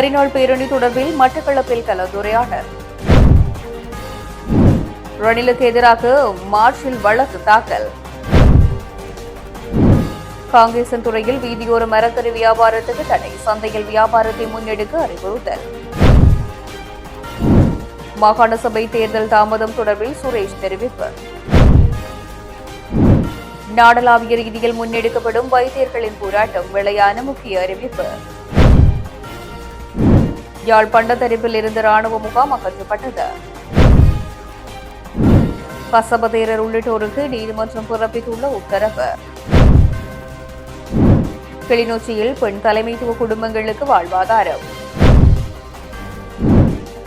கரிநாள் பேரணி தொடர்பில் மட்டக்களப்பில் கலந்துரையாடல். ரணிலுக்கு எதிராக மார்ச்சில் வழக்கு தாக்கல். காங்கேசன் துறையில் வீதியோர மரக்கறி வியாபாரத்துக்கு தடை. சந்தையில் வியாபாரத்தை முன்னெடுக்க அறிவுறுத்தல். மாகாண சபை தேர்தல் தாமதம் தொடர்பில் சுரேஷ் தெரிவிப்பு. நாடளாவிய ரீதியில் முன்னெடுக்கப்படும் வைத்தியர்களின் போராட்டம் விளையான முக்கிய அறிவிப்பு. யாழ் பண்டத்தரிப்பில் இருந்து ராணுவ முகாம் அகற்றப்பட்டது. கசபதேரர் உள்ளிட்டோருக்கு நீதிமன்றம் பிறப்பித்துள்ள உத்தரவு. கிளிநொச்சியில் பெண் தலைமைத்துவ குடும்பங்களுக்கு வாழ்வாதாரம்.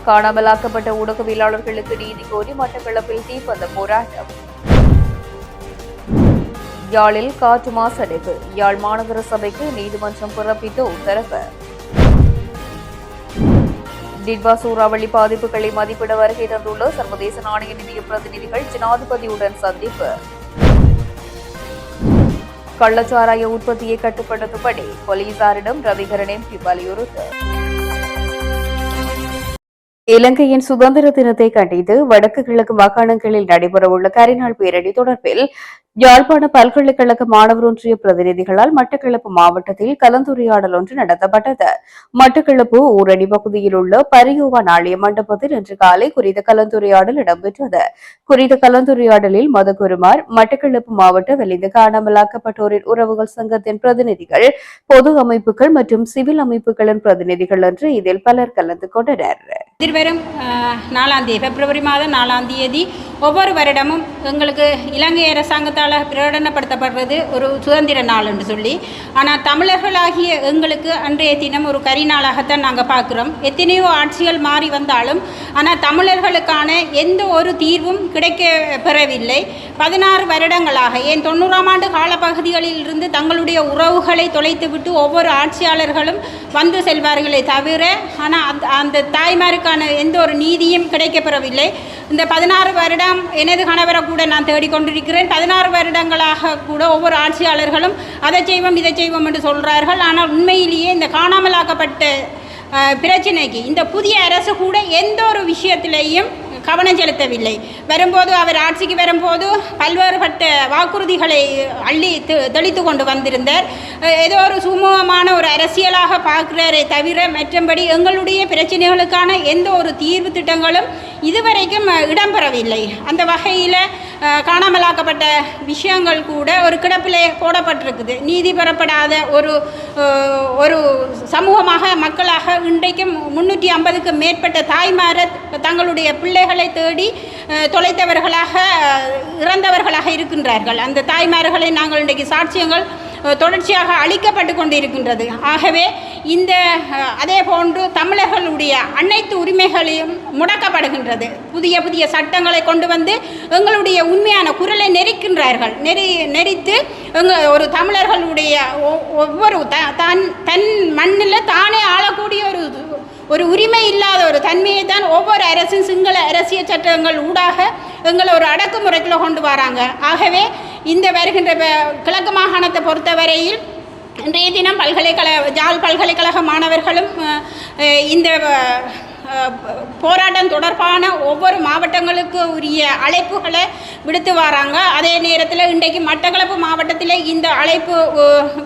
காணாமலாக்கப்பட்ட ஊடகவியலாளர்களுக்கு நீதி கோரி மட்டக்களப்பில் தீப்பந்த போராட்டம். யாழில் காற்று மாசடைப்பு. யாழ் மாநகர சபைக்கு நீதிமன்றம் பிறப்பித்த உத்தரவு. டிட்வா சூறாவளி பாதிப்புகளை மதிப்பிட வருகை தந்துள்ள சர்வதேச நாணய நிதிய பிரதிநிதிகள் ஜனாதிபதியுடன் சந்திப்பு. கள்ளச்சாராய உற்பத்தியை கட்டுப்படுத்தும்படி போலீசாரிடம் ரவிகரன் எம்பி வலியுறுத்தல். இலங்கையின் சுதந்திர தினத்தை கண்டித்து வடக்கு கிழக்கு மாகாணங்களில் நடைபெறவுள்ள கரிநாள் பேரணி தொடர்பில் யாழ்ப்பாண பல்கலைக்கழக மாணவர் ஒன்றிய பிரதிநிதிகளால் மட்டக்களப்பு மாவட்டத்தில் கலந்துரையாடல் ஒன்று நடத்தப்பட்டது. மட்டக்களப்பு ஊரணி பகுதியில் உள்ள பரியோவா நாளைய மண்டபத்தில் இன்று காலை குறித்த கலந்துரையாடல் இடம்பெற்றது. குறித்த கலந்துரையாடலில் மதகுருமார் மட்டக்களப்பு மாவட்ட வெளிந்து காணாமலாக்கப்பட்டோரின் உறவுகள் சங்கத்தின் பிரதிநிதிகள் பொது அமைப்புகள் மற்றும் சிவில் அமைப்புகளின் பிரதிநிதிகள் என்று இதில் பலர் கலந்து கொண்டனர். எதிர்வரும் நாலாம் தேதி பிப்ரவரி மாதம் நாலாம் தேதி ஒவ்வொரு வருடமும் எங்களுக்கு இலங்கை அரசாங்கத்தால் பிரகடனப்படுத்தப்படுறது ஒரு சுதந்திர நாள் என்று சொல்லி. ஆனால் தமிழர்களாகிய எங்களுக்கு அன்றைய தினம் ஒரு கரி நாளாகத்தான் நாங்கள் பார்க்குறோம். எத்தனையோ ஆட்சிகள் மாறி வந்தாலும் ஆனால் தமிழர்களுக்கான எந்த ஒரு தீர்வும் கிடைக்க பெறவில்லை. பதினாறு வருடங்களாக ஏன் தொண்ணூறாம் ஆண்டு காலப்பகுதிகளில் இருந்து தங்களுடைய உறவுகளை தொலைத்துவிட்டு ஒவ்வொரு ஆட்சியாளர்களும் வந்து செல்வார்களே தவிர ஆனால் அந்த அந்த அதற்கான எந்த ஒரு நீதியும் கிடைக்கப்பெறவில்லை. இந்த பதினாறு வருடம் எனது கணவரை கூட நான் தேடிக்கொண்டிருக்கிறேன். பதினாறு வருடங்களாக கூட ஒவ்வொரு ஆட்சியாளர்களும் அதை செய்வோம் இதை செய்வோம் என்று சொல்கிறார்கள் ஆனால் உண்மையிலேயே இந்த காணாமலாக்கப்பட்ட பிரச்சனைக்கு இந்த புதிய அரசு கூட எந்த ஒரு விஷயத்திலையும் கவனம் செலுத்தவில்லை. வரும்போது அவர் ஆட்சிக்கு வரும்போது பல்வேறுபட்ட வாக்குறுதிகளை அள்ளி தெளித்து கொண்டு வந்திருந்தார். ஏதோ ஒரு சுமூகமான ஒரு அரசியலாக பார்க்கிறாரே தவிர மற்றபடி எங்களுடைய பிரச்சனைகளுக்கான எந்த ஒரு தீர்வு திட்டங்களும் இதுவரைக்கும் இடம்பெறவில்லை. அந்த வகையில் காணாமலாக்கப்பட்ட விஷயங்கள் கூட ஒரு கிடப்பிலே போடப்பட்டிருக்குது. நீதி பெறப்படாத ஒரு ஒரு சமூகமாக மக்களாக இன்றைக்கும் முன்னூற்றி ஐம்பதுக்கு மேற்பட்ட தாய்மார தங்களுடைய பிள்ளைகள் தேடி தொலைத்தவர்களாக இறந்தவர்களாக இருக்கின்றார்கள். அந்த தாய்மார்களை நாங்கள் இன்றைக்கு சாட்சியங்கள் தொடர்ச்சியாக அளிக்கப்பட்டு கொண்டிருக்கின்றது. ஆகவே இந்த அதே போன்று தமிழர்களுடைய அனைத்து உரிமைகளையும் முடக்கப்படுகின்றது. புதிய புதிய சட்டங்களை கொண்டு வந்து எங்களுடைய உண்மையான குரலை நெரிக்கின்றார்கள். நெறி நெறித்து எங்கள் ஒரு தமிழர்களுடைய ஒ- ஒவ்வொரு த தன் தன் மண்ணில் தானே ஆளக்கூடிய ஒரு ஒரு உரிமை இல்லாத ஒரு தன்மையை தான் ஒவ்வொரு அரசும் சிங்கள அரசியல் சட்டங்கள் ஊடாக எங்களை ஒரு அடக்குமுறைக்குள்ள கொண்டு வராங்க. ஆகவே இந்த வருகின்ற கிழக்கு மாகாணத்தை பொறுத்தவரையில் இன்றைய தினம் பல்கலைக்கழக ஜாழ் பல்கலைக்கழக மாணவர்களும் இந்த போராட்டம் தொடர்பான ஒவ்வொரு மாவட்டங்களுக்கு உரிய அழைப்புகளை விடுத்து வராங்க. அதே நேரத்தில் இன்றைக்கு மட்டக்களப்பு மாவட்டத்தில் இந்த அழைப்பு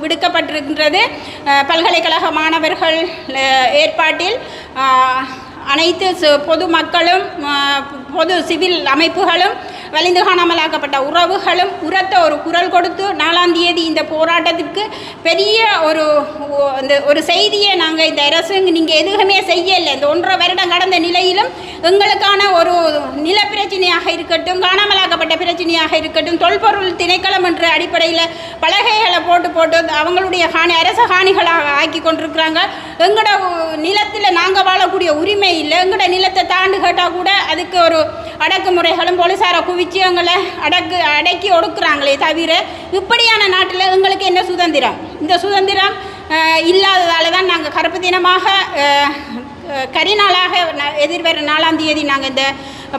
விடுக்கப்பட்டிருக்கின்றது. பல்கலைக்கழக மாணவர்கள் ஏற்பாட்டில் அனைத்து பொது பொதுமக்களும் பொது சிவில் அமைப்புகளும் வலிந்து காணாமலாக்கப்பட்ட உறவுகளும் உரத்த ஒரு குரல் கொடுத்து நாலாம் தேதி இந்த போராட்டத்திற்கு பெரிய ஒரு இந்த ஒரு செய்தியை நாங்கள் இந்த அரசு நீங்கள் எதுவுமே செய்யலை. இந்த ஒன்றரை வருடம் கடந்த நிலையிலும் எங்களுக்கான ஒரு நில பிரச்சனையாக இருக்கட்டும் காணாமலாக்கப்பட்ட பிரச்சனையாக இருக்கட்டும் தொல்பொருள் திணைக்களம் என்ற அடிப்படையில் பலகைகளை போட்டு போட்டு அவங்களுடைய காணி அரச காணிகளாக ஆக்கி கொண்டிருக்கிறாங்க. எங்களோட நிலத்தில் நாங்கள் வாழக்கூடிய உரிமை இல்லை. எங்களோட நிலத்தை தாண்டு கேட்டால் கூட அதுக்கு ஒரு அடக்குமுறைகளும் போலீஸாரை விஷயங்களை அடக்கு அடக்கி ஒடுக்குறாங்களே தவிர இப்படியான நாட்டில் எங்களுக்கு என்ன சுதந்திரம்? இந்த சுதந்திரம் இல்லாததால் தான் நாங்கள் கருப்பு தினமாக கரிநாளாக ந- எதிர்வரும் நாலாம் தேதி நாங்கள் இந்த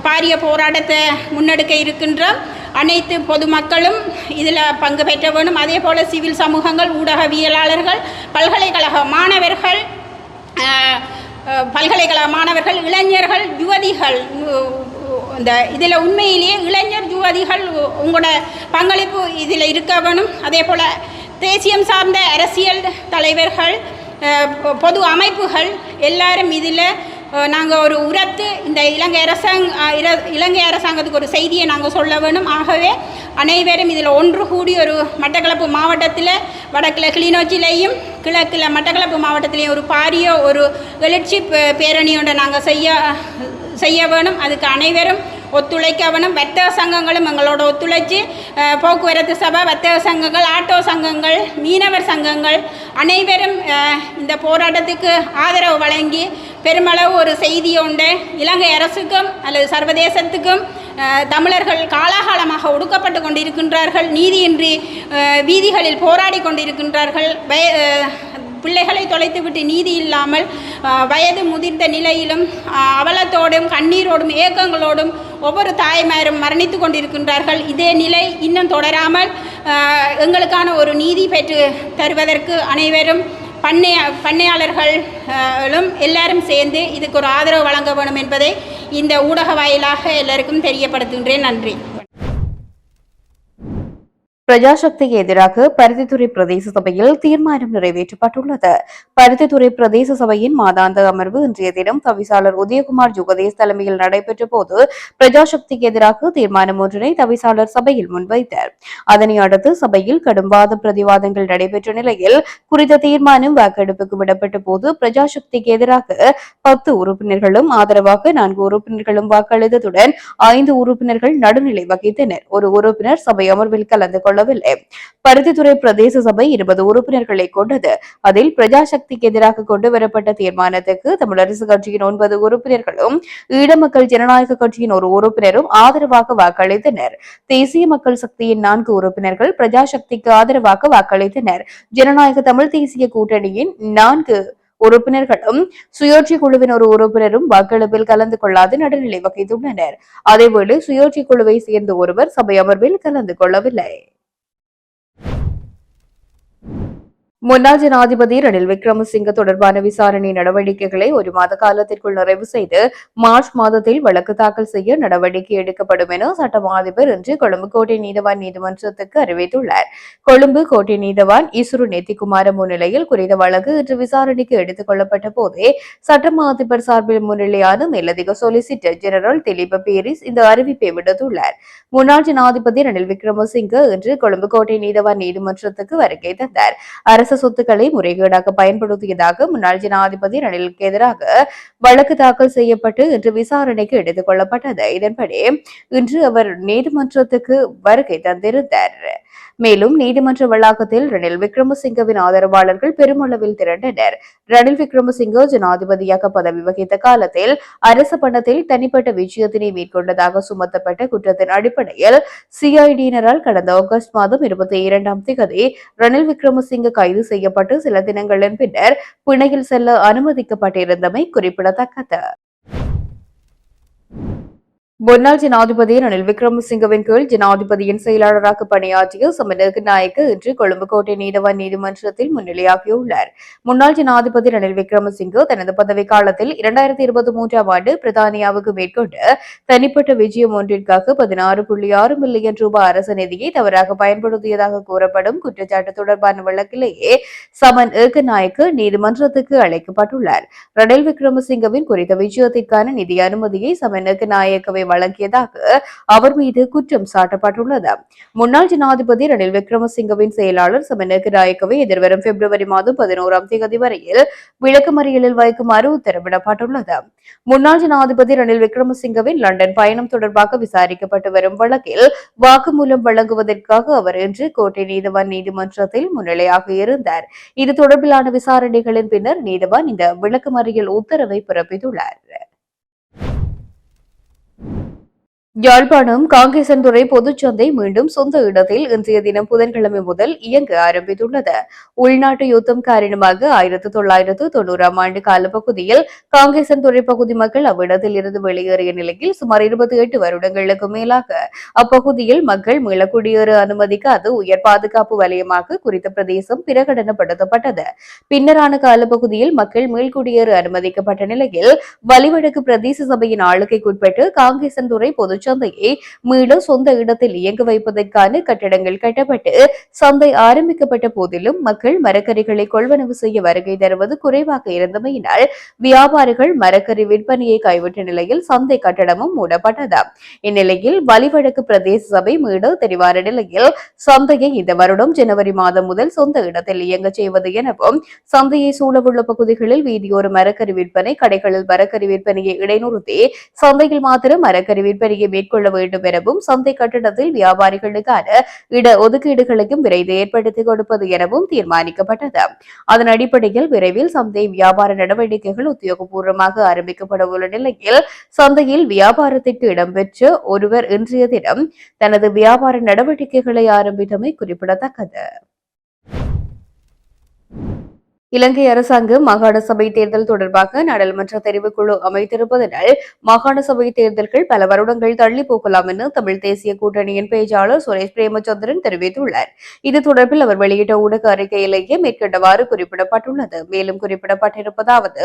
பாரிய போராட்டத்தை முன்னெடுக்க இருக்கின்றோம். அனைத்து பொதுமக்களும் இதில் பங்கு பெற்ற வேண்டும் அதே போல் சிவில் சமூகங்கள் ஊடகவியலாளர்கள் பல்கலைக்கழக மாணவர்கள் பல்கலைக்கழக மாணவர்கள் இளைஞர்கள் யுவதிகள் இந்த இதில் உண்மையிலேயே இளைஞர் யுவதிகள் உ- உங்களோட பங்களிப்பு இதில் இருக்க வேணும். அதே போல் தேசியம் சார்ந்த அரசியல் தலைவர்கள் பொது அமைப்புகள் எல்லாரும் இதில் நாங்கள் ஒரு உரத்து இந்த இலங்கை அரசாங்க இலங்கை அரசாங்கத்துக்கு ஒரு செய்தியை நாங்கள் சொல்ல வேணும். ஆகவே அனைவரும் இதில் ஒன்று கூடி ஒரு மட்டக்களப்பு மாவட்டத்தில் வடக்கில் கிளிநொச்சியிலையும் கிழக்கில் மட்டக்களப்பு மாவட்டத்திலையும் ஒரு பாரிய ஒரு எழுச்சி பேரணியோட பேரணி ஒன்றை நாங்கள் செய்ய செய்ய வேணும். அதுக்கு அனைவரும் ஒத்துழைக்க வேணும். வர்த்தக சங்கங்களும் எங்களோட ஒத்துழைச்சி போக்குவரத்து சபை வர்த்தக சங்கங்கள் ஆட்டோ சங்கங்கள் மீனவர் சங்கங்கள் அனைவரும் இந்த போராட்டத்துக்கு ஆதரவு வழங்கி பெருமளவு ஒரு செய்தி உண்டு இலங்கை அரசுக்கும் அல்லது சர்வதேசத்துக்கும் தமிழர்கள் காலாகாலமாக ஒடுக்கப்பட்டு கொண்டிருக்கின்றார்கள். நீதியின்றி வீதிகளில் போராடி கொண்டிருக்கின்றார்கள். வய பிள்ளைகளை தொலைத்துவிட்டு நீதி இல்லாமல் வயது முதிர்ந்த நிலையிலும் அவலத்தோடும் கண்ணீரோடும் ஏக்கங்களோடும் ஒவ்வொரு தாய்மாரும் மரணித்து கொண்டிருக்கின்றார்கள். இதே நிலை இன்னும் தொடராமல் எங்களுக்கான ஒரு நீதி பெற்று தருவதற்கு அனைவரும் பண்ணைய பண்ணையாளர்களும் எல்லாரும் சேர்ந்து இதுக்கு ஒரு ஆதரவு வழங்க வேண்டும் என்பதை இந்த ஊடக வாயிலாக எல்லாருக்கும் தெரியப்படுத்துகின்றேன். நன்றி. பிரஜாசக்திக்கு எதிராக பருத்தித்துறை பிரதேச சபையில் தீர்மானம் நிறைவேற்றப்பட்டுள்ளது. பருத்தித்துறை பிரதேச சபையின் மாதாந்த அமர்வு இன்றைய தினம் தவிசாளர் உதயகுமார் ஜுகதேஷ் தலைமையில் நடைபெற்ற போது பிரஜாசக்திக்கு எதிராக தீர்மானம் ஒன்றினை தவிசாளர் சபையில் முன்வைத்தார். அதனை அடுத்து சபையில் கடும்வாத பிரதிவாதங்கள் நடைபெற்ற நிலையில் குறித்த தீர்மானம் வாக்கெடுப்புக்கு விடப்பட்ட போது பிரஜாசக்திக்கு எதிராக பத்து உறுப்பினர்களும் ஆதரவாக நான்கு உறுப்பினர்களும் வாக்களித்ததுடன் ஐந்து உறுப்பினர்கள் நடுநிலை வகித்தனர். ஒரு உறுப்பினர் சபை அமர்வில் கலந்து கொள்ளவில்லை பருத்தித்துறை பிரதேச சபை இருபது உறுப்பினர்களை கொண்டது. அதில் பிரஜாசக்திக்கு எதிராக கொண்டு வரப்பட்ட தீர்மானத்துக்கு தமிழரசு கட்சியின் ஒன்பது உறுப்பினர்களும் ஈழமக்கள் ஜனநாயக கட்சியின் ஒரு உறுப்பினரும் ஆதரவாக வாக்களித்தனர். தேசிய மக்கள் சக்தியின் நான்கு உறுப்பினர்கள் பிரஜாசக்திக்கு ஆதரவாக வாக்களித்தனர். ஜனநாயக தமிழ் தேசிய கூட்டணியின் நான்கு உறுப்பினர்களும் சுயோட்சி குழுவின் ஒரு உறுப்பினரும் வாக்கெடுப்பில் கலந்து கொள்ளாது நடுநிலை வகித்துள்ளனர். அதேவேளை சுயோட்சி குழுவை சேர்ந்த ஒருவர் சபை அமர்வில் கலந்து கொள்ளவில்லை. you. முன்னாள் ஜனாதிபதி ரணில் விக்ரமசிங்க தொடர்பான விசாரணை நடவடிக்கைகளை ஒரு மாத காலத்திற்குள் நிறைவு செய்து மார்ச் மாதத்தில் வழக்கு தாக்கல் செய்ய நடவடிக்கை எடுக்கப்படும் என சட்டமா அதிபர் இன்று கொழும்பு கோட்டை நீதவான் நீதிமன்றத்துக்கு அறிவித்துள்ளார். கொழும்பு கோட்டை நீதவான் இசுரு நெத்திக்குமார முன்னிலையில் குறித்த வழக்கு இன்று விசாரணைக்கு எடுத்துக் கொள்ளப்பட்ட போதே சட்டமா அதிபர் சார்பில் முன்னிலையான மேலதிக சொலிசிட்டர் ஜெனரல் திலீப பேரிஸ் இந்த அறிவிப்பை விடுத்துள்ளார். முன்னாள் ஜனாதிபதி ரணில் விக்ரமசிங்க இன்று கொழும்பு கோட்டை நீதவான் நீதிமன்றத்துக்கு வருகை தந்தார். அரசு சொத்துக்களை முறைகேடாக பயன்படுத்தியதாக முன்னாள் ஜனாதிபதி ரணிலுக்கு எதிராக வழக்கு தாக்கல் செய்யப்பட்டு இன்று விசாரணைக்கு எடுத்துக் கொள்ளப்பட்டது. இதன்படி இன்று அவர் நீதிமன்றத்துக்கு வருகை தந்திருந்தார். மேலும் நீதிமன்ற வளாகத்தில் ரணில் விக்ரமசிங்கவின் ஆதரவாளர்கள் பெருமளவில் திரண்டனர். ரணில் விக்ரமசிங்க ஜனாதிபதியாக பதவி வகித்த காலத்தில் அரசு பணத்தில் தனிப்பட்ட விஜயத்தினை மேற்கொண்டதாக சுமத்தப்பட்ட குற்றத்தின் அடிப்படையில் சிஐடியினரால் கடந்த ஆகஸ்ட் மாதம் இருபத்தி இரண்டாம் திகதி ரணில் விக்ரமசிங்க கைது செய்யப்பட்டு சில தினங்களின் பின்னர் பிணையில் செல்ல அனுமதிக்கப்பட்டிருந்தமை குறிப்பிடத்தக்கது. முன்னாள் ஜனாதிபதி ரணில் விக்ரமசிங்கவின் கீழ் ஜனாதிபதியின் செயலாளராக பணியாற்றிய சமநக நாயக்கு இன்று கொழும்புக்கோட்டை நீதவான் நீதிமன்றத்தில் முன்னிலையாகியுள்ளார். முன்னாள் ஜனாதிபதி ரணில் விக்ரமசிங்க தனது பதவி காலத்தில் இரண்டாயிரத்தி இருபத்தி மூன்றாம் ஆண்டு பிரித்தானியாவுக்கு மேற்கொண்ட தனிப்பட்ட விஜயம் ஒன்றிற்காக பதினாறு புள்ளி ஆறு மில்லியன் ரூபாய் அரசு நிதியை தவறாக பயன்படுத்தியதாக கூறப்படும் குற்றச்சாட்டு தொடர்பான வழக்கிலேயே சமன் ஏகநாயக்கு நீதிமன்றத்துக்கு அழைக்கப்பட்டுள்ளார். ரணில் விக்ரமசிங்கவின் குறித்த விஜயத்திற்கான நிதி அனுமதியை சமன் ஏகநாயக்கவை வழங்கியதாக அவர் மீது குற்றம் சாட்டப்பட்டுள்ளது. முன்னாள் ஜனாதிபதி ரணில் விக்ரமசிங்கவின் செயலாளர் சமன் நாயக்கவை எதிர்வரும் பிப்ரவரி மாதம் பதினோராம் தேதி வரையில் விளக்கமறியலில் வைக்குமாறு உத்தரவிடப்பட்டுள்ளது. முன்னாள் ஜனாதிபதி ரணில் விக்ரமசிங்கவின் லண்டன் பயணம் தொடர்பாக விசாரிக்கப்பட்டு வரும் வழக்கில் வாக்குமூலம் வழங்குவதற்காக அவர் இன்று கோட்டை நீதவான் நீதிமன்றத்தில் முன்னிலையாக இருந்தார். இது தொடர்பிலான விசாரணைகளின் பின்னர் நீதவான் இந்த விளக்கமறியல் உத்தரவை பிறப்பித்துள்ளார். you யாழ்ப்பாணம் காங்கேசன்துறை பொதுச்சந்தை மீண்டும் சொந்த இடத்தில் இன்றைய தினம் புதன்கிழமை முதல் இயங்க ஆரம்பித்துள்ளது. உள்நாட்டு யுத்தம் காரணமாக ஆயிரத்து தொள்ளாயிரத்து தொண்ணூறாம் ஆண்டு காலப்பகுதியில் காங்கேசன்துறை பகுதி மக்கள் அவ்விடத்தில் இருந்து வெளியேறிய நிலையில் சுமார் இருபத்தி எட்டு வருடங்களுக்கு மேலாக அப்பகுதியில் மக்கள் மீளக்குடியேற அனுமதிக்காது உயர் பாதுகாப்பு வலயமாக குறித்த பிரதேசம் பிரகடனப்படுத்தப்பட்டது. பின்னரான காலப்பகுதியில் மக்கள் மீள்குடியேற அனுமதிக்கப்பட்ட நிலையில் வலிவடக்கு பிரதேச சபையின் ஆளுகைக்குட்பட்டு காங்கேசன்துறை சந்தையை மீள சொந்த இடத்தில் இயங்க வைப்பதற்கான கட்டடங்கள் கட்டப்பட்டு சந்தை ஆரம்பிக்கப்பட்ட போதிலும் மக்கள் மரக்கறிகளை கொள்வனவு செய்ய வருகை தருவது குறைவாக இருந்தமையினால் வியாபாரிகள் மரக்கறி விற்பனையை கைவிட்ட நிலையில் சந்தை கட்டடமும் மூடப்பட்டது இந்நிலையில் வலிவடக்கு பிரதேச சபை மீள தெரிவான நிலையில் சந்தையை இந்த வருடம் ஜனவரி மாதம் முதல் சொந்த இடத்தில் இயங்க செய்வது எனவும் சந்தையை சூழவுள்ள பகுதிகளில் வீதியோர மரக்கறி விற்பனை கடைகளில் மரக்கறி விற்பனையை இடைநிறுத்தி சந்தையில் மாத்திரம் மரக்கறி விற்பனையை மேற்கொள்ள வேண்டும் எனவும் சந்தை கட்டடத்தில் வியாபாரிகளுக்கான இட ஒதுக்கீடுகளையும் விரைந்து ஏற்படுத்திக் கொடுப்பது எனவும் தீர்மானிக்கப்பட்டது. அதன் அடிப்படையில் விரைவில் சந்தை வியாபார நடவடிக்கைகள் உத்தியோகபூர்வமாக ஆரம்பிக்கப்பட உள்ள நிலையில் சந்தையில் வியாபாரத்திற்கு இடம்பெற்று ஒருவர் இன்றைய தினம் தனது வியாபார நடவடிக்கைகளை ஆரம்பித்தமை குறிப்பிடத்தக்கது. இலங்கை அரசாங்கம் மாகாண சபை தேர்தல் தொடர்பாக நாடாளுமன்ற தெரிவுக்குழு அமைத்திருப்பதனால் மாகாண சபை தேர்தல்கள் பல வருடங்கள் தள்ளி போகலாம் என தமிழ் தேசிய கூட்டணியின் பேச்சாளர் சுரேஷ் பிரேமச்சந்திரன் தெரிவித்துள்ளார். இது தொடர்பில் அவர் வெளியிட்ட ஊடக அறிக்கையிலேயே மேற்கண்டவாறு குறிப்பிடப்பட்டுள்ளது. மேலும் குறிப்பிடப்பட்டிருப்பதாவது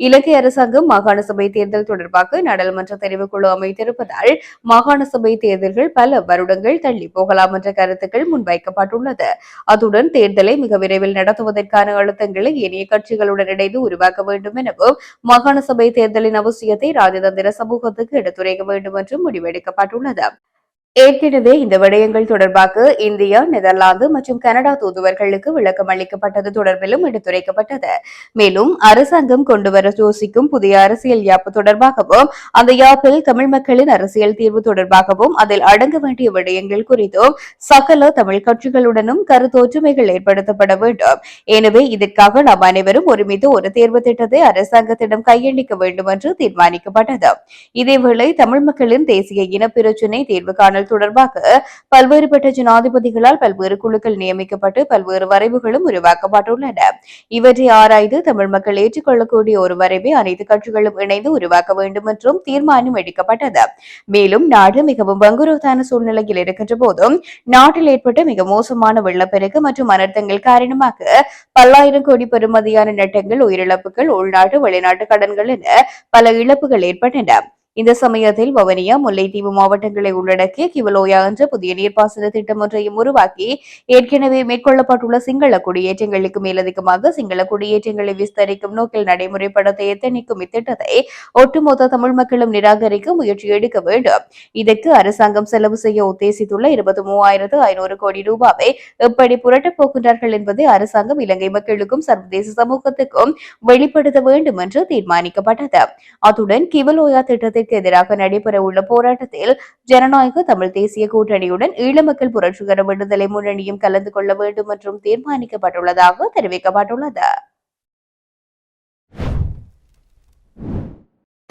இலங்கை அரசாங்கம் மாகாண சபை தேர்தல் தொடர்பாக நாடாளுமன்ற தெரிவுக்குழு அமைத்திருப்பதால் மாகாண சபை தேர்தல்கள் பல வருடங்கள் தள்ளி போகலாம் என்ற கருத்துக்கள் முன்வைக்கப்பட்டுள்ளது. அத்துடன் தேர்தலை மிக விரைவில் நடத்துவதற்கான அழுத்தங்கள் திட்டங்களை ஏனைய கட்சிகளுடன் இணைந்து உருவாக்க வேண்டும் எனவும் மாகாண சபை தேர்தலின் அவசியத்தை ராஜதந்திர சமூகத்துக்கு எடுத்துரைக்க வேண்டும் என்றும் முடிவெடுக்கப்பட்டுள்ளது. ஏற்கனவே இந்த விடயங்கள் தொடர்பாக இந்தியா நெதர்லாந்து மற்றும் கனடா தூதுவர்களுக்கு விளக்கம் அளிக்கப்பட்டது தொடர்பிலும் எடுத்துரைக்கப்பட்டது. மேலும் அரசாங்கம் கொண்டுவர யோசிக்கும் புதிய அரசியல் யாப்பு தொடர்பாகவும் அந்த யாப்பில் தமிழ் மக்களின் அரசியல் தீர்வு தொடர்பாகவும் அதில் அடங்க வேண்டிய விடயங்கள் குறித்தும் சகல தமிழ் கட்சிகளுடனும் கருத்தொற்றுமைகள் ஏற்படுத்தப்பட வேண்டும். எனவே இதற்காக நாம் அனைவரும் ஒருமித்து ஒரு தேர்வு திட்டத்தை அரசாங்கத்திடம் கையளிக்க வேண்டும் என்று தீர்மானிக்கப்பட்டது. இதேவேளை தமிழ் மக்களின் தேசிய இன பிரச்சினை தீர்வு காணல் தொடர்பாக பல்வேறுபட்ட ஜனாதிபதிகளால் பல்வேறு குழுக்கள் நியமிக்கப்பட்டு பல்வேறு வரைவுகளும் உருவாக்கப்பட்டுள்ளன. இவற்றை ஆராய்ந்து தமிழ் மக்கள் ஏற்றுக்கொள்ளக்கூடிய ஒரு வரைவை அனைத்து கட்சிகளும் இணைந்து உருவாக்க வேண்டும் என்றும் தீர்மானம் எடுக்கப்பட்டது. மேலும் நாடு மிகவும் பங்குரோத்தான சூழ்நிலையில் இருக்கின்ற போதும் நாட்டில் ஏற்பட்ட மிக மோசமான வெள்ளப்பெருக்கு மற்றும் அனர்த்தங்கள் காரணமாக பல்லாயிரம் கோடி பெறுமதியான நட்டங்கள் உயிரிழப்புகள் உள்நாட்டு வெளிநாட்டு கடன்கள் என பல இழப்புகள் ஏற்பட்டன. இந்த சமயத்தில் வவனியா முல்லைத்தீவு மாவட்டங்களை உள்ளடக்கிய கிவலோயா என்ற புதிய நீர்ப்பாசன திட்டம் ஒன்றையும் உருவாக்கி ஏற்கனவே மேற்கொள்ளப்பட்டுள்ள சிங்கள குடியேற்றங்களுக்கு மேலதிகமாக சிங்கள குடியேற்றங்களை விஸ்தரிக்கும் நோக்கில் நடைமுறைப்படுத்த எத்தனைக்கும் இத்திட்டத்தை ஒட்டுமொத்த தமிழ் மக்களும் நிராகரிக்க முயற்சி எடுக்க வேண்டும். இதற்கு அரசாங்கம் செலவு செய்ய உத்தேசித்துள்ள இருபத்தி மூவாயிரத்து ஐநூறு கோடி ரூபாவை எப்படி புரட்டப் போகின்றார்கள் என்பதை அரசாங்கம் இலங்கை மக்களுக்கும் சர்வதேச சமூகத்துக்கும் வெளிப்படுத்த வேண்டும் என்று தீர்மானிக்கப்பட்டது. அத்துடன் கிவலோயா அரசுக்கு எதிராக நடைபெற உள்ள போராட்டத்தில் ஜனநாயக தமிழ் தேசிய கூட்டணியுடன் ஈழ மக்கள் புரட்சிகர விடுதலை முன்னணியும் கலந்து கொள்ள வேண்டும் என்றும் தீர்மானிக்கப்பட்டுள்ளதாக தெரிவிக்கப்பட்டுள்ளது.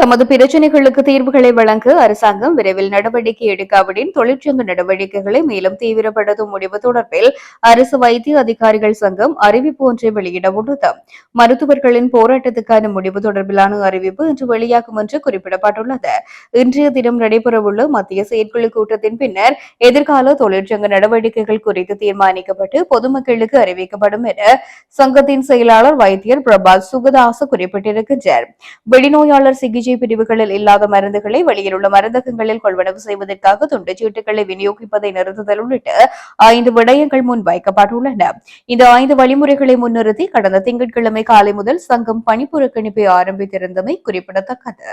தமது பிரச்சினைகளுக்கு தீர்வுகளை வழங்க அரசாங்கம் விரைவில் நடவடிக்கை எடுக்காவிடின் தொழிற்சங்க நடவடிக்கைகளை மேலும் தீவிரப்படுத்தும் முடிவு தொடர்பில் அரசு வைத்திய அதிகாரிகள் சங்கம் அறிவிப்பு ஒன்றை வெளியிட உள்ளது. மருத்துவர்களின் போராட்டத்துக்கான முடிவு தொடர்பிலான அறிவிப்பு இன்று வெளியாகும் என்று குறிப்பிடப்பட்டுள்ளது. இன்றைய தினம் நடைபெறவுள்ள மத்திய செயற்குழு கூட்டத்தின் பின்னர் எதிர்கால தொழிற்சங்க நடவடிக்கைகள் குறித்து தீர்மானிக்கப்பட்டு பொதுமக்களுக்கு அறிவிக்கப்படும் என சங்கத்தின் செயலாளர் வைத்தியர் பிரபாத் சுகதாச குறிப்பிட்டிருக்கின்றார். வெளிநோயாளர் சிகிச்சை பிரிவுகளில் இல்லாத மருந்துகளை வெளியிலுள்ள மருந்தகங்களில் கொள்வனவு செய்வதற்காக துண்டுச்சீட்டுகளை விநியோகிப்பதை நிறுத்துதல் உள்ளிட்ட ஐந்து விடயங்கள் முன்வைக்கப்பட்டுள்ளன. இந்த ஐந்து வழிமுறைகளை முன்னிறுத்தி கடந்த திங்கட்கிழமை காலை முதல் சங்கம் பணிப்புறக்கணிப்பை ஆரம்பித்திருந்தமை குறிப்பிடத்தக்கது.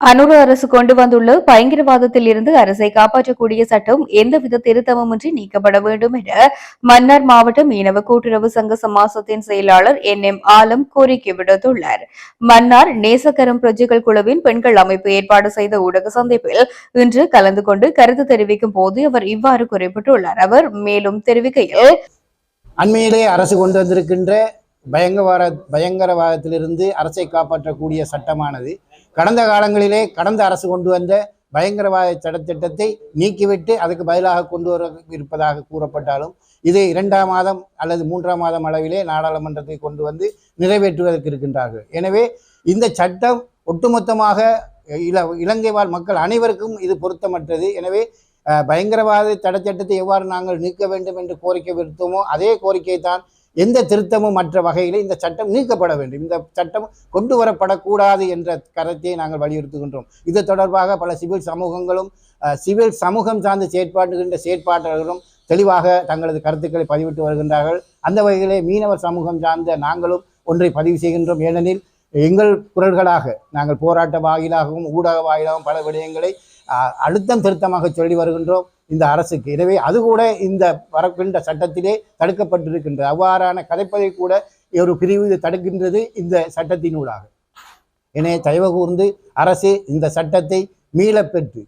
அனுர அரசு கொண்டு வந்துள்ள பயங்கரவாதத்தில் இருந்து அரசை காப்பாற்றக்கூடிய சட்டம் எந்தவித திருத்தமுமின்றி நீக்கப்பட வேண்டும் என மன்னார் மாவட்ட மீனவ கூட்டுறவு சங்க சமாசத்தின் செயலாளர் என் எம் ஆலம் கோரிக்கை விடுத்துள்ளார். மன்னார் நேசக்கரம் பிரஜைகள் குழுவின் பெண்கள் அமைப்பு ஏற்பாடு செய்த ஊடக சந்திப்பில் இன்று கலந்து கொண்டு கருத்து தெரிவிக்கும் போது அவர் இவ்வாறு குறிப்பிட்டுள்ளார். அவர் மேலும் தெரிவிக்கையில் அண்மையிலே அரசு கொண்டு வந்திருக்கின்ற பயங்கரவாத பயங்கரவாதத்திலிருந்து அரசை காப்பாற்றக்கூடிய சட்டமானது கடந்த காலங்களிலே கடந்த அரசு கொண்டு வந்த பயங்கரவாத தடத்திட்டத்தை நீக்கிவிட்டு அதுக்கு பதிலாக கொண்டு வர இருப்பதாக கூறப்பட்டாலும் இது இரண்டாம் மாதம் அல்லது மூன்றாம் மாதம் அளவிலே நாடாளுமன்றத்தை கொண்டு வந்து நிறைவேற்றுவதற்கு இருக்கின்றார்கள். எனவே இந்த சட்டம் ஒட்டுமொத்தமாக இல இலங்கை வாழ் மக்கள் அனைவருக்கும் இது பொருத்தமற்றது. எனவே பயங்கரவாத தடை சட்டத்தை எவ்வாறு நாங்கள் நீக்க வேண்டும் என்று கோரிக்கை விடுத்தோமோ அதே கோரிக்கை தான் எந்த திருத்தமும் மற்ற வகையில் இந்த சட்டம் நீக்கப்பட வேண்டும். இந்த சட்டம் கொண்டு வரப்படக்கூடாது என்ற கருத்தை நாங்கள் வலியுறுத்துகின்றோம். இது தொடர்பாக பல சிவில் சமூகங்களும் சிவில் சமூகம் சார்ந்து செயற்பாடுகின்ற செயற்பாட்டாளர்களும் தெளிவாக தங்களது கருத்துக்களை பதிவிட்டு வருகின்றார்கள். அந்த வகையிலே மீனவர் சமூகம் சார்ந்த நாங்களும் ஒன்றை பதிவு செய்கின்றோம். ஏனெனில் எங்கள் குரல்களாக நாங்கள் போராட்ட வாயிலாகவும் ஊடக வாயிலாகவும் பல விடயங்களை அழுத்தம் திருத்தமாக சொல்லி வருகின்றோம். இந்த அரசுக்கு. எனவே அது கூட இந்த வரக்கின்ற சட்டத்திலே தடுக்கப்பட்டிருக்கின்றது அவ்வாறான கதைப்பதை கூட ஒரு பிரிவு இது தடுக்கின்றது இந்த சட்டத்தினூடாக. எனவே தயவு கூர்ந்து அரசு இந்த சட்டத்தை மீளப்பெற்று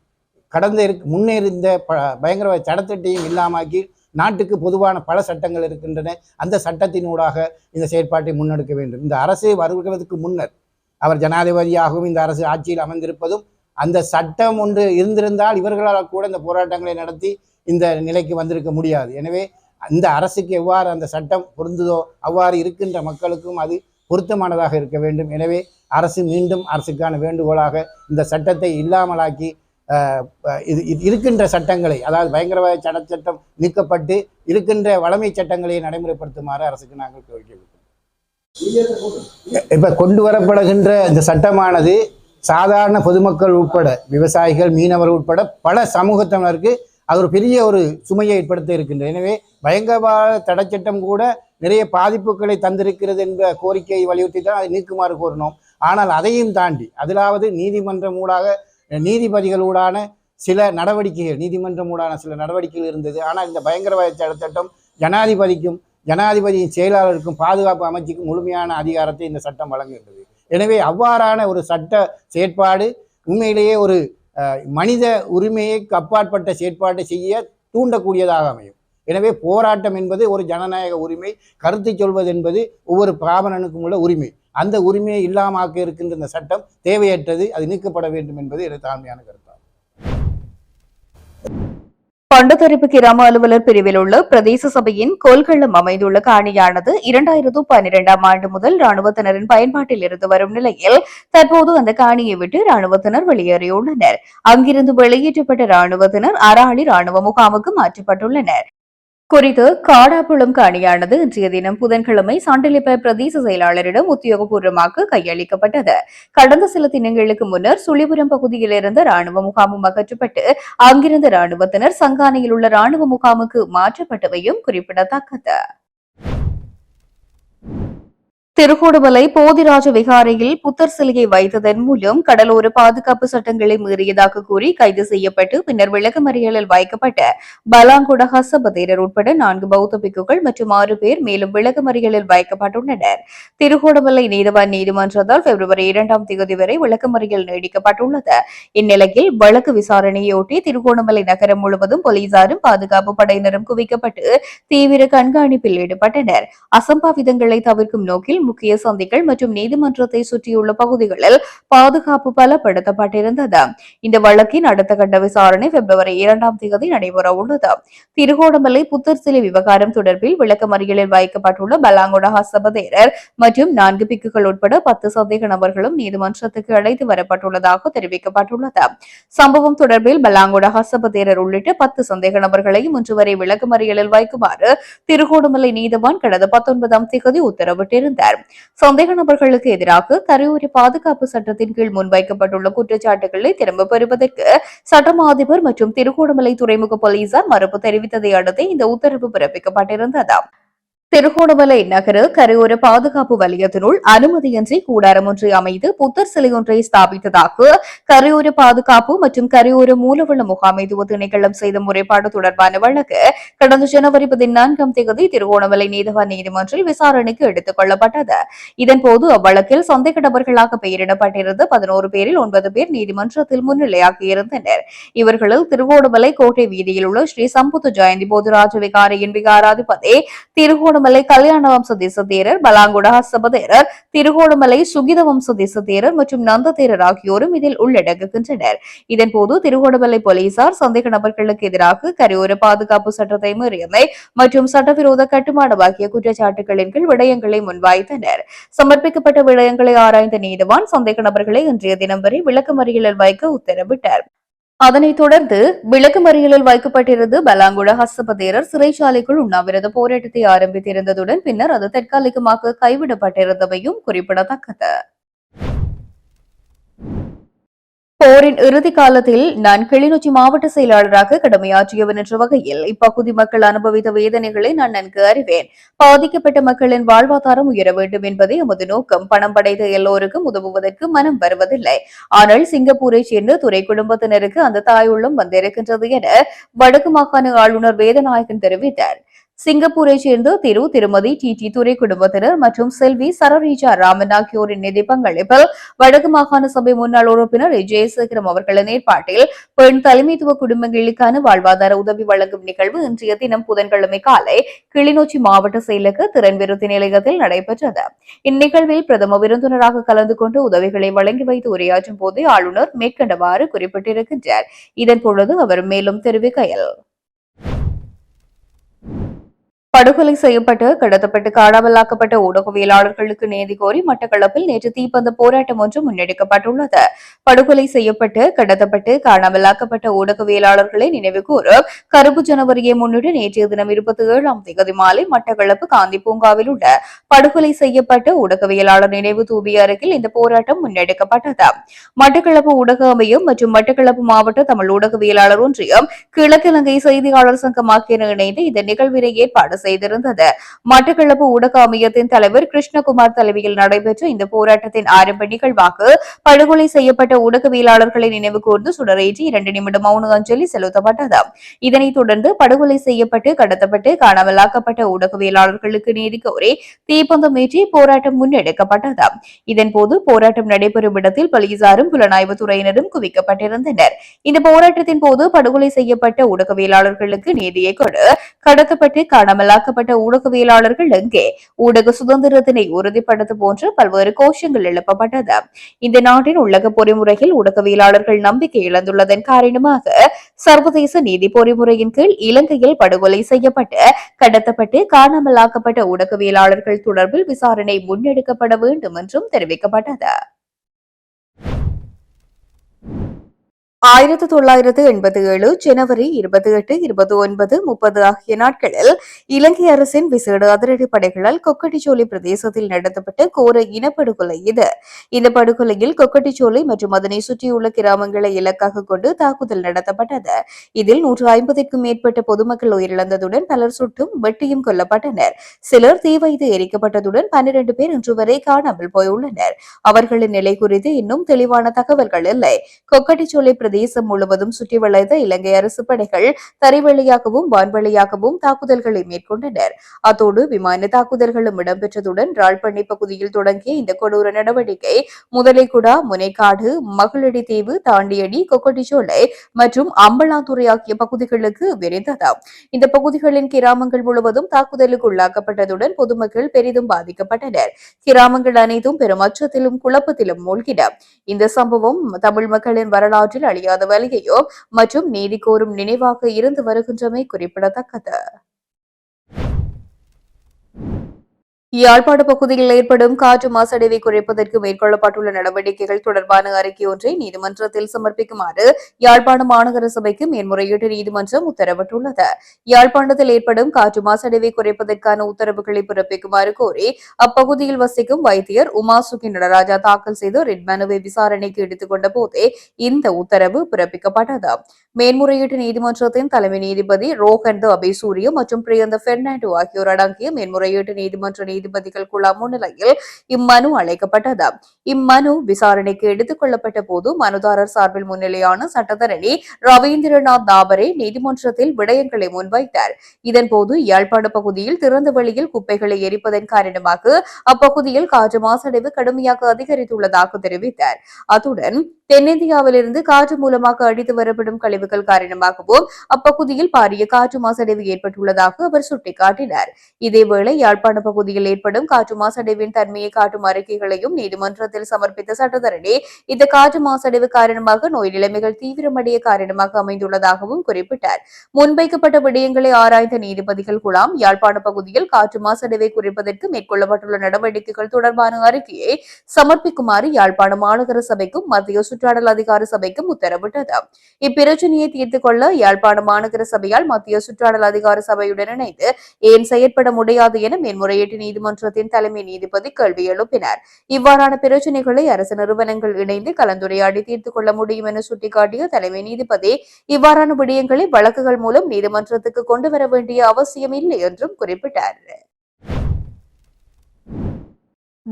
கடந்த இருக்கு ப பயங்கரவாத சட்டத்திட்டையும் இல்லாமாக்கி நாட்டுக்கு பொதுவான பல சட்டங்கள் இருக்கின்றன. அந்த சட்டத்தினூடாக இந்த செயற்பாட்டை முன்னெடுக்க வேண்டும். இந்த அரசு வருகிறதுக்கு முன்னர் அவர் ஜனாதிபதியாகவும் இந்த அரசு ஆட்சியில் அமர்ந்திருப்பதும் அந்த சட்டம் ஒன்று இருந்திருந்தால் இவர்களால் கூட இந்த போராட்டங்களை நடத்தி இந்த நிலைக்கு வந்திருக்க முடியாது. எனவே இந்த அரசுக்கு எவ்வாறு அந்த சட்டம் பொருந்துதோ அவ்வாறு இருக்கின்ற மக்களுக்கும் அது பொருத்தமானதாக இருக்க வேண்டும். எனவே அரசு மீண்டும் அரசுக்கான வேண்டுகோளாக இந்த சட்டத்தை இல்லாமலாக்கி இது இது இருக்கின்ற சட்டங்களை அதாவது பயங்கரவாத சட்ட சட்டம் நீக்கப்பட்டு இருக்கின்ற வளமை சட்டங்களை நடைமுறைப்படுத்துமாறு அரசுக்கு நாங்கள் கோரிக்கை விடுக்கிறோம் இப்ப கொண்டு வரப்படுகின்ற இந்த சட்டமானது சாதாரண பொதுமக்கள் உட்பட விவசாயிகள் மீனவர் உட்பட பல சமூகத்தினருக்கு அது ஒரு பெரிய ஒரு சுமையை ஏற்படுத்த இருக்கின்றது எனவே பயங்கரவாத தடைச்சட்டம் சட்டம் கூட நிறைய பாதிப்புகளை தந்திருக்கிறது என்ற கோரிக்கையை வலியுறுத்தி தான் அதை நீக்குமாறு கோரினோம் ஆனால் அதையும் தாண்டி அதிலாவது நீதிமன்றம் ஊடாக நீதிபதிகளூடான சில நடவடிக்கைகள் நீதிமன்றம் ஊடான சில நடவடிக்கைகள் இருந்தது. ஆனால் இந்த பயங்கரவாத தடை ஜனாதிபதிக்கும் ஜனாதிபதியின் செயலாளருக்கும் பாதுகாப்பு அமைச்சுக்கும் முழுமையான அதிகாரத்தை இந்த சட்டம் வழங்குகின்றது. எனவே அவ்வாறான ஒரு சட்ட செயற்பாடு உண்மையிலேயே ஒரு மனித உரிமையை அப்பாற்பட்ட செயற்பாட்டை செய்ய தூண்டக்கூடியதாக அமையும். எனவே போராட்டம் என்பது ஒரு ஜனநாயக உரிமை கருத்தை சொல்வது என்பது ஒவ்வொரு பிராமணனுக்கும் உள்ள உரிமை. அந்த உரிமையை இல்லாமாக்க இருக்கின்ற இந்த சட்டம் தேவையற்றது அது நீக்கப்பட வேண்டும் என்பது எனது தாழ்மையான கருத்தாகும். பண்டத்தரிப்பு கிராம அலுவலர் பிரிவில் உள்ள பிரதேச சபையின் கோல்களம் அமைந்துள்ள காணியானது இரண்டாயிரத்து பன்னிரெண்டாம் ஆண்டு முதல் ராணுவத்தினரின் பயன்பாட்டில் இருந்து வரும் நிலையில் தற்போது அந்த காணியை விட்டு ராணுவத்தினர் வெளியேறியுள்ளனர். அங்கிருந்து வெளியேற்றப்பட்ட ராணுவத்தினர் அராளி ராணுவ முகாமுக்கு மாற்றப்பட்டுள்ளனர். குறித்து காடாப்புளம் காணியானது இன்றைய தினம் புதன்கிழமை சாண்டிலிப்ப பிரதேச செயலாளரிடம் உத்தியோகபூர்வமாக கையளிக்கப்பட்டது. கடந்த சில தினங்களுக்கு முன்னர் சுழிபுரம் பகுதியில் இருந்த ராணுவ முகாமும் அகற்றப்பட்டு அங்கிருந்த ராணுவத்தினர் சங்கானையில் உள்ள ராணுவ முகாமுக்கு மாற்றப்பட்டவையும் குறிப்பிடத்தக்கது. திருகோடுமலை போதிராஜ விகாரையில் புத்தர் சிலையை வைத்ததன் மூலம் கடலோர பாதுகாப்பு சட்டங்களை மீறியதாக கூறி கைது செய்யப்பட்டு பின்னர் விளக்கமறியலில் வைக்கப்பட்ட பலாங்குட ஹசபதேரர் உட்பட நான்கு பௌத்த பிக்குகள் மற்றும் ஆறு பேர் மேலும் விளக்கமறியலில் வைக்கப்பட்டுள்ளனர். திருகோடுமலை நீதவான் நீதிமன்றத்தால் பிப்ரவரி இரண்டாம் தேதி வரை விளக்கமறியல் நீடிக்கப்பட்டுள்ளது. இந்நிலையில் வழக்கு விசாரணையொட்டி திருகோணமலை நகரம் முழுவதும் போலீசாரும் பாதுகாப்பு படையினரும் குவிக்கப்பட்டு தீவிர கண்காணிப்பில் ஈடுபட்டனர். அசம்பாவிதங்களை தவிர்க்கும் நோக்கில் முக்கிய சந்திகள் மற்றும் நீதிமன்றத்தை சுற்றியுள்ள பகுதிகளில் பாதுகாப்பு பலப்படுத்தப்பட்டிருந்தது. இந்த வழக்கின் அடுத்த கட்ட விசாரணை பிப்ரவரி இரண்டாம் தேதி நடைபெற உள்ளது. திருகோணமலை புத்தர் சிலை விவகாரம் தொடர்பில் விளக்கமறியலில் வைக்கப்பட்டுள்ள பலாங்குட சபதேரர் மற்றும் நான்கு பிக்குகள் உட்பட பத்து சந்தேக நபர்களும் நீதிமன்றத்துக்கு அழைத்து வரப்பட்டுள்ளதாக தெரிவிக்கப்பட்டுள்ளது. சம்பவம் தொடர்பில் பலாங்குட ஹசபதேரர் உள்ளிட்ட பத்து சந்தேக நபர்களையும் இன்று வரை விளக்கமறியலில் வைக்குமாறு திருகோணமலை நீதவான் கடந்த பத்தொன்பதாம் தேதி உத்தரவிட்டிருந்தார். சந்தேக நபர்களுக்கு எதிராக கரையோர பாதுகாப்பு சட்டத்தின் கீழ் முன்வைக்கப்பட்டுள்ள குற்றச்சாட்டுகளை திரும்ப பெறுவதற்கு சட்டம் அதிபர் மற்றும் திருகோணமலை துறைமுக போலீசார் மறுப்பு தெரிவித்ததை அடுத்து இந்த உத்தரவு பிறப்பிக்கப்பட்டிருந்தது திருகோணமலை நகர கரையோர பாதுகாப்பு வலயத்தினுள் அனுமதியின்றி கூடாரம் ஒன்றை அமைத்து புத்தர் சிலை ஒன்றை ஸ்தாபித்ததாக கரையோர பாதுகாப்பு மற்றும் கரையோர மூலவள முகாமைத்துவ திணைக்களம் செய்த முறைப்பாடு தொடர்பான வழக்கு கடந்த ஜனவரி பதினான்காம் தேதி திருகோணமலை நீதவான் நீதிமன்றில் விசாரணைக்கு எடுத்துக் கொள்ளப்பட்டது. இதன்போது அவ்வழக்கில் சந்தேக நபர்களாக பெயரிடப்பட்டிருந்த பதினோரு பேரில் ஒன்பது பேர் நீதிமன்றத்தில் முன்னிலையாகியிருந்தனர் இவர்களில் திருகோணமலை கோட்டை வீதியில் உள்ள ஸ்ரீ சம்புத்து ஜெயந்தி போதுராஜ விகாரையின் விகாராதிபதி திருகோண திருகோணமலை கல்யாண வம்ச தேசத்தேரர் பலாங்குடா சபதேரர் திருகோணமலை சுகித வம்ச தேசத்தேரர் மற்றும் நந்ததேரர் ஆகியோரும் இதில் உள்ளடங்குகின்றனர். இதன்போது திருகோணமலை போலீசார் சந்தேக நபர்களுக்கு எதிராக கரையோர பாதுகாப்பு சட்டத்தை மீறியமை மற்றும் சட்டவிரோத கட்டுமானம் ஆகிய குற்றச்சாட்டுகளின் கீழ் விடயங்களை முன்வைத்தனர். சமர்ப்பிக்கப்பட்ட விடயங்களை ஆராய்ந்த நீதிவான் சந்தேக நபர்களை இன்றைய தினம் வரை விளக்கமறியலில் வைக்க உத்தரவிட்டார். அதனைத் தொடர்ந்து விளக்கு மறியலில் வைக்கப்பட்டிருந்து பலாங்குட ஹஸ்தபதேரர் சிறைச்சாலைக்குள் உண்ணாவிரத போராட்டத்தை ஆரம்பித்திருந்ததுடன் பின்னர் அது தற்காலிகமாக கைவிடப்பட்டிருந்தமையும் குறிப்பிடத்தக்கது. போரின் இறுதி காலத்தில் நான் கிளிநொச்சி மாவட்ட செயலாளராக கடமையாற்றியவன் என்ற வகையில் இப்பகுதி மக்கள் அனுபவித்த வேதனைகளை நான் நன்கு அறிவேன். பாதிக்கப்பட்ட மக்களின் வாழ்வாதாரம் உயர வேண்டும் என்பதே எமது நோக்கம். பணம் படைத்த எல்லோருக்கும் உதவுவதற்கு மனம் வருவதில்லை. ஆனால் சிங்கப்பூரை சேர்ந்த துறை குடும்பத்தினருக்கு அந்த தாயுள்ளம் வந்திருக்கின்றது என வடக்கு மாகாண ஆளுநர் வேதநாயகன் தெரிவித்தார். சிங்கப்பூரைச் சேர்ந்த திரு திருமதி டி டி துரை குடும்பத்தினர் மற்றும் செல்வி சரரீஜா ராமன் ஆகியோரின் நிதி பங்களிப்பில் வடக்கு மாகாண சபை முன்னாள் உறுப்பினர் ஜெயசேகரம் அவர்களின் ஏற்பாட்டில் பெண் தலைமைத்துவ குடும்பங்களுக்கான வாழ்வாதார உதவி வழங்கும் நிகழ்வு இன்றைய தினம் புதன்கிழமை காலை கிளிநொச்சி மாவட்ட செயலக திறன் விருத்தி நிலையத்தில் நடைபெற்றது. இந்நிகழ்வில் பிரதம விருந்தினராக கலந்து கொண்டு உதவிகளை வழங்கி வைத்து உரையாற்றும் போதே ஆளுநர் மேற்கண்டவாறு குறிப்பிட்டிருக்கின்றார். இதன் பொழுது அவர் மேலும் தெரிவிக்கையில் படுகொலை செய்யப்பட்டு கடத்தப்பட்டு காணாமலாக்கப்பட்ட ஊடகவியலாளர்களுக்கு நீதி கோரி மட்டக்களப்பில் நேற்று தீப்பந்த போராட்டம் ஒன்று முன்னெடுக்கப்பட்டுள்ளது. படுகொலை செய்யப்பட்டு கடத்தப்பட்டு காணாமலாக்கப்பட்ட ஊடகவியலாளர்களை நினைவு கூறும் கருப்பு ஜனவரியை முன்னிட்டு நேற்றைய தினம் இருபத்தி ஏழாம் தேதி மாலை மட்டக்களப்பு காந்தி பூங்காவில் உள்ள படுகொலை செய்யப்பட்ட ஊடகவியலாளர் நினைவு தூபி அருகில் இந்த போராட்டம் முன்னெடுக்கப்பட்டது. மட்டக்களப்பு ஊடக அமையம் மற்றும் மட்டக்களப்பு மாவட்ட தமிழ் ஊடகவியலாளர் ஒன்றியம் கிழக்கிழங்கை செய்தியாளர் சங்கம் ஆகியன இணைந்து இந்த நிகழ்வினை ஏற்பாடு செய்திருந்தது. மட்டக்களப்பு ஊடக அமையத்தின் தலைவர் கிருஷ்ணகுமார் தலைமையில் நடைபெற்ற இந்த போராட்டத்தின் ஆரம்ப நிகழ்வாக படுகொலை செய்யப்பட்ட ஊடகவியலாளர்களை நினைவு கூர்ந்து சுடரேற்றி இரண்டு நிமிடம் மௌன அஞ்சலி செலுத்தப்பட்டது. இதனைத் தொடர்ந்து படுகொலை செய்யப்பட்டு கடத்தப்பட்டு காணாமலாக்கப்பட்ட ஊடகவியலாளர்களுக்கு நீதி கோரி தீப்பந்தம் ஏற்றி போராட்டம் முன்னெடுக்கப்பட்டது. இதன்போது போராட்டம் நடைபெறும் இடத்தில் போலீசாரும் புலனாய்வு துறையினரும் குவிக்கப்பட்டிருந்தனர். இந்த போராட்டத்தின் போது படுகொலை செய்யப்பட்ட ஊடகவியலாளர்களுக்கு நீதியை கொடு கடத்தப்பட்டு தாக்கப்பட்ட ஊடகவியலாளர்கள் எங்கே ஊடக சுதந்திரத்தினை உறுதிப்படுத்த போன்ற பல்வேறு கோஷங்கள் எழுப்பப்பட்டது. இந்த நாட்டின் உள்ளக பொறிமுறையில் ஊடகவியலாளர்கள் நம்பிக்கை இழந்துள்ளதன் காரணமாக சர்வதேச நீதி பொறிமுறையின் கீழ் இலங்கையில் படுகொலை செய்யப்பட்டு கடத்தப்பட்டு காணாமலாக்கப்பட்ட ஊடகவியலாளர்கள் தொடர்பில் விசாரணை முன்னெடுக்கப்பட வேண்டும் என்றும் தெரிவிக்கப்பட்டது. ஆயிரத்தி தொள்ளாயிரத்து எண்பத்தி ஏழு ஜனவரி இருபத்தி எட்டு இருபத்தி ஒன்பது முப்பது ஆகிய நாட்களில் இலங்கை அரசின் விசேட அதிரடி படைகளால் கொக்கட்டிச்சோலை பிரதேசத்தில் நடத்தப்பட்ட கோர இனப்படுகொலை இது. இந்த படுகொலையில் கொக்கட்டிச்சோலை மற்றும் அதனை சுற்றியுள்ள கிராமங்களை இலக்காக கொண்டு தாக்குதல் நடத்தப்பட்டது. இதில் நூற்று ஐம்பதுக்கும் மேற்பட்ட பொதுமக்கள் உயிரிழந்ததுடன் பலர் சுட்டும் வெட்டியும் கொல்லப்பட்டனர். சிலர் தீ வைத்து எரிக்கப்பட்டதுடன் பன்னிரண்டு பேர் இன்று வரை காணாமல் போயுள்ளனர். அவர்களின் நிலை குறித்து இன்னும் தெளிவான தகவல்கள் இல்லை. கொக்கட்டிச்சோலை தேசம் முழுவதும் சுற்றி வளைத்த இலங்கை அரசு படைகள் தரைவழியாகவும் வான்வழியாகவும் தாக்குதல்களை மேற்கொண்டனர். அத்தோடு விமான தாக்குதல்களும் இடம்பெற்றதுடன் ராழ்பண்ணி பகுதியில் தொடங்கிய இந்த கொடூர நடவடிக்கை முதலைக்குடா முனைக்காடு மகளடி தீவு தாண்டியடி கொக்கட்டிச்சோலை மற்றும் அம்பலாந்துறை ஆகிய பகுதிகளுக்கு விரைந்ததாம். இந்த பகுதிகளின் கிராமங்கள் முழுவதும் தாக்குதலுக்கு உள்ளாக்கப்பட்டதுடன் பொதுமக்கள் பெரிதும் பாதிக்கப்பட்டனர். கிராமங்கள் அனைத்தும் பெரும் அச்சத்திலும் குழப்பத்திலும் மூழ்கின. இந்த சம்பவம் தமிழ் மக்களின் வரலாற்றில் அழியாத வலியையோ மற்றும் நீதி கோரும் நினைவாக இருந்து வருகின்றமை குறிப்பிடத்தக்கது. யாழ்ப்பாண பகுதியில் ஏற்படும் காற்று மாசடைவை குறைப்பதற்கு மேற்கொள்ளப்பட்டுள்ள நடவடிக்கைகள் தொடர்பான அறிக்கை ஒன்றை நீதிமன்றத்தில் சமர்ப்பிக்குமாறு யாழ்ப்பாண மாநகர சபைக்கு மேன்முறையீட்டு நீதிமன்றம் உத்தரவிட்டுள்ளது. யாழ்ப்பாணத்தில் ஏற்படும் காற்று மாசடைவை குறைப்பதற்கான உத்தரவுகளை பிறப்பிக்குமாறு கோரி அப்பகுதியில் வசிக்கும் வைத்தியர் உமா சுகி நடராஜா தாக்கல் செய்த ரிட் மனுவை விசாரணைக்கு எடுத்துக்கொண்ட போதே இந்த உத்தரவு பிறப்பிக்கப்பட்டது. மேன்முறையீட்டு நீதிமன்றத்தின் தலைமை நீதிபதி ரோஹன் த அபேசூரிய மற்றும் பிரியந்த பெர்னாண்டோ ஆகியோர் அடங்கிய மேன்முறையீட்டு நீதிமன்ற நீதிபதிகள் குழா முன்னிலையில் இம்மனு அழைக்கப்பட்டது. இம்மனு விசாரணைக்கு எடுத்துக் கொள்ளப்பட்ட போது மனுதாரர் சார்பில் முன்னிலையான சட்டத்தரணி ரவீந்திரநாத் தாபரே நீதிமன்றத்தில் விடயங்களை முன்வைத்தார். இதன்போது யாழ்ப்பாண பகுதியில் திறந்த வெளியில் குப்பைகளை எரிப்பதன் காரணமாக அப்பகுதியில் காற்று மாசடைவு கடுமையாக அதிகரித்துள்ளதாக தெரிவித்தார். அத்துடன் தென்னிந்தியாவிலிருந்து காற்று மூலமாக அடித்து வரப்படும் கழிவு நிகழ்வுகள் காரணமாகவும் அப்பகுதியில் பாரிய காற்று மாசடைவு ஏற்பட்டுள்ளதாக அவர் சுட்டிக்காட்டினார். இதேவேளை யாழ்ப்பாண பகுதியில் ஏற்படும் காற்று மாசடைவின் தன்மையை காட்டும் அறிக்கைகளையும் நீதிமன்றத்தில் சமர்ப்பித்த சட்டத்தரணி இந்த காற்று மாசடைவு காரணமாக நோய் நிலைமைகள் தீவிரமடைய காரணமாக அமைந்துள்ளதாகவும் குறிப்பிட்டார். முன்வைக்கப்பட்ட விடயங்களை ஆராய்ந்த நீதிபதிகள் குழாம் யாழ்ப்பாண பகுதியில் காற்று மாசடைவை குறைப்பதற்கு மேற்கொள்ளப்பட்டுள்ள நடவடிக்கைகள் தொடர்பான அறிக்கையை சமர்ப்பிக்குமாறு யாழ்ப்பாண மாநகர சபைக்கும் மத்திய சுற்றாடல் அதிகார சபைக்கும் உத்தரவிட்டது. இப்பிரச்சனை இப்பிரச்சனையை தீர்த்து கொள்ள யாழ்ப்பாண மாநகர சபையால் மத்திய சுற்றாடல் அதிகார சபையுடன் இணைந்து ஏன் செயற்பட முடியாது என மேன்முறையீட்டு நீதிமன்றத்தின் தலைமை நீதிபதி கேள்வி எழுப்பினார். இவ்வாறான பிரச்சனைகளை அரசு நிறுவனங்கள் இணைந்து கலந்துரையாடி தீர்த்துக் கொள்ள முடியும் என சுட்டிக்காட்டிய தலைமை நீதிபதி இவ்வாறான விடயங்களை வழக்குகள் மூலம் நீதிமன்றத்துக்கு கொண்டு வர வேண்டிய அவசியம் இல்லை என்றும் குறிப்பிட்டார்.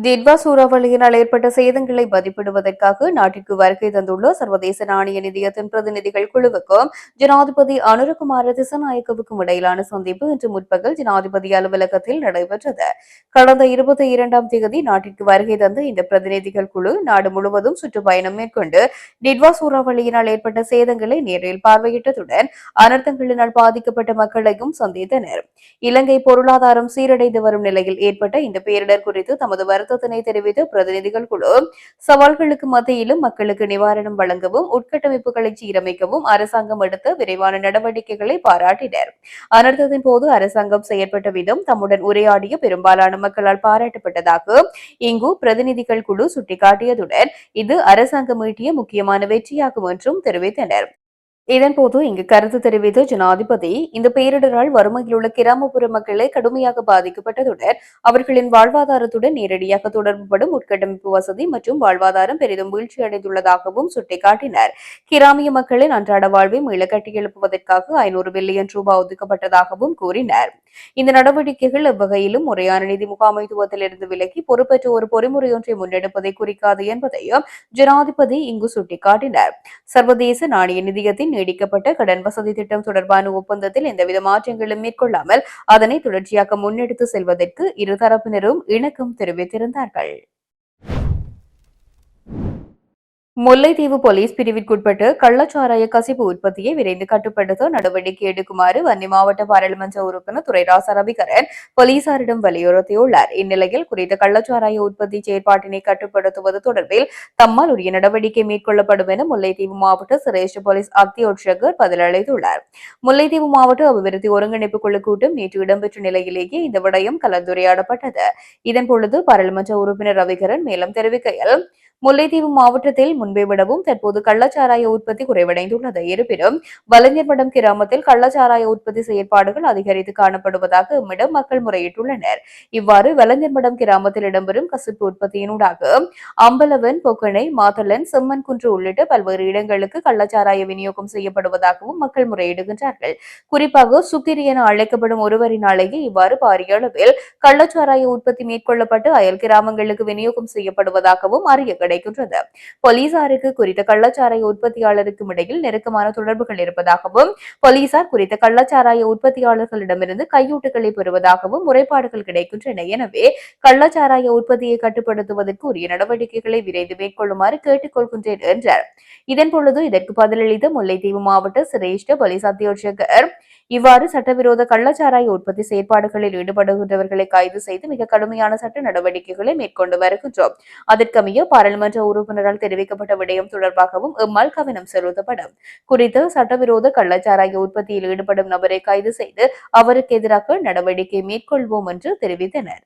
திட்வா சூறாவளியினால் ஏற்பட்ட சேதங்களை மதிப்பிடுவதற்காக நாட்டிற்கு வருகை தந்துள்ள சர்வதேச நாணய நிதியத்தின் பிரதிநிதிகள் குழுவுக்கும் ஜனாதிபதி அனுரகுமார திசநாயக்கவுக்கும் இடையிலான சந்திப்பு இன்று முற்பகல் ஜனாதிபதி அலுவலகத்தில் நடைபெற்றது. கடந்த இருபத்தி இரண்டாம் தேதி நாட்டிற்கு வருகை தந்த இந்த பிரதிநிதிகள் குழு நாடு முழுவதும் சுற்றுப்பயணம் மேற்கொண்டு டிட்வா சூறாவளியினால் ஏற்பட்ட சேதங்களை நேரில் பார்வையிட்டதுடன் அனர்த்தங்களினால் பாதிக்கப்பட்ட மக்களையும் சந்தித்தனர். இலங்கை பொருளாதாரம் சீரடைந்து வரும் நிலையில் ஏற்பட்ட இந்த பேரிடர் குறித்து தமது வருத்தத்தினை தெரிவித்த பிரதிநிதிகள் குழு சவால்களுக்கு மத்தியிலும் மக்களுக்கு நிவாரணம் வழங்கவும் உட்கட்டமைப்புகளை சீரமைக்கவும் அரசாங்கம் எடுத்த விரைவான நடவடிக்கைகளை பாராட்டினர். அனர்த்தத்தின் போது அரசாங்கம் செயற்பட்ட விதம் தம்முடன் உரையாடிய பெரும்பாலான மக்களால் பாராட்டப்பட்டதாக இங்கு பிரதிநிதிகள் குழு சுட்டிக்காட்டியதுடன் இது அரசாங்கம் ஈட்டிய முக்கியமான வெற்றியாகும் என்றும் தெரிவித்தனர். இதன்போது இங்கு கருத்து தெரிவித்த ஜனாதிபதி இந்த பேரிடரால் வறுமையில் உள்ள கிராமப்புற மக்களை கடுமையாக பாதிக்கப்பட்டதுடன் அவர்களின் வாழ்வாதாரத்துடன் நேரடியாக தொடர்புபடும் உட்கட்டமைப்பு வசதி மற்றும் வாழ்வாதாரம் பெரிதும் வீழ்ச்சியடைந்துள்ளதாகவும் சுட்டிக்காட்டினர். கிராமிய மக்களின் அன்றாட வாழ்வை மீள கட்டியெழுப்புவதற்காக ஐநூறு பில்லியன் ரூபாய் ஒதுக்கப்பட்டதாகவும் கூறினார். இந்த நடவடிக்கைகள் எவ்வகையிலும் முறையான நிதி முகாமைத்துவத்திலிருந்து விலகி பொறுப்பற்ற ஒரு பொறிமுறை ஒன்றை முன்னெடுப்பதை குறிக்காது என்பதையும் ஜனாதிபதி இங்கு சுட்டிக்காட்டினார். சர்வதேச நாணய நிதியத்தின் நீடிக்கப்பட்ட கடன் வசதி திட்டம் தொடர்பான ஒப்பந்தத்தில் எந்தவித மாற்றங்களும் மேற்கொள்ளாமல் அதனை தொடர்ச்சியாக முன்னெடுத்து செல்வதற்கு இருதரப்பினரும் இணக்கம் தெரிவித்திருந்தார்கள். முல்லைத்தீவு போலீஸ் பிரிவிற்குட்பட்டு கள்ளச்சாராய கசிப்பு உற்பத்தியை விரைந்து கட்டுப்படுத்த நடவடிக்கை எடுக்குமாறு வன்னி மாவட்ட பாராளுமன்ற உறுப்பினர் துரைராச ரவிகரன் போலீசாரிடம் வலியுறுத்தியுள்ளார். இந்நிலையில் குறித்த கள்ளச்சாராய உற்பத்தி செயற்பாட்டினை கட்டுப்படுத்துவது தொடர்பில் தம்மால் உரிய நடவடிக்கை மேற்கொள்ளப்படும் என முல்லைத்தீவு மாவட்ட சிரேஷ்ட போலீஸ் அத்தியோட்சகர் பதிலளித்துள்ளார். முல்லைத்தீவு மாவட்ட அபிவிருத்தி ஒருங்கிணைப்பு குழு கூட்டம் நேற்று இடம்பெற்ற நிலையிலேயே இந்த விடயம் கலந்துரையாடப்பட்டது. இதன் பொழுது பாராளுமன்ற உறுப்பினர் ரவிகரன் மேலும் தெரிவிக்கையில் முல்லைத்தீவு மாவட்டத்தில் முன்பை விடவும் தற்போது கள்ளச்சாராய உற்பத்தி குறைவடைந்துள்ளது. இருப்பினும் மடம் கிராமத்தில் கள்ளச்சாராய உற்பத்தி செயற்பாடுகள் அதிகரித்து காணப்படுவதாக எம்மிடம் மக்கள் முறையிட்டுள்ளனர். இவ்வாறு வலஞ்சர்மடம் கிராமத்தில் இடம்பெறும் கசிப்பு உற்பத்தியினூடாக அம்பலவன் பொக்கணை மாதலன் செம்மன் குன்று உள்ளிட்ட பல்வேறு இடங்களுக்கு கள்ளச்சாராய விநியோகம் செய்யப்படுவதாகவும் மக்கள் முறையிடுகின்றார்கள். குறிப்பாக சுக்கிரி என அழைக்கப்படும் ஒருவரினாலேயே இவ்வாறு பாரிய அளவில் கள்ளச்சாராய உற்பத்தி மேற்கொள்ளப்பட்டு அயல் கிராமங்களுக்கு விநியோகம் செய்யப்படுவதாகவும் அறிய கிடைக்கின்றது. போலீசாருக்கு குறித்த கள்ளச்சாராய உற்பத்தியாளருக்கும் இடையில் நெருக்கமான தொடர்புகள் இருப்பதாகவும் போலீசார் குறித்த கள்ளச்சாராய உற்பத்தியாளர்களிடமிருந்து கையூட்டுகளை பெறுவதாகவும் முறைப்பாடுகள் கிடைக்கின்றன. எனவே கள்ளச்சாராய உற்பத்தியை கட்டுப்படுத்துவதற்கு உரிய நடவடிக்கைகளை விரைந்து மேற்கொள்ளுமாறு கேட்டுக்கொள்கின்றேன் என்றார். இதன் பொழுது இதற்கு பதிலளித்த முல்லைத்தீவு மாவட்ட சிரேஷ்ட போலீஸ் அத்தியோட்சகர் இவ்வாறு சட்டவிரோத கள்ளச்சாராய உற்பத்தி செயற்பாடுகளில் ஈடுபடுகின்றவர்களை கைது செய்து மிக கடுமையான சட்ட நடவடிக்கைகளை மேற்கொண்டு வருகின்றோம். அதற்கமைய பாராளுமன்ற உறுப்பினரால் தெரிவிக்கப்பட்ட விடயம் தொடர்பாகவும் எம்மால் கவனம் செலுத்தப்படும். குறித்து சட்டவிரோத கள்ளச்சாராய உற்பத்தியில் ஈடுபடும் நபரை கைது செய்து அவருக்கு எதிராக நடவடிக்கை மேற்கொள்வோம் என்று தெரிவித்தனர்.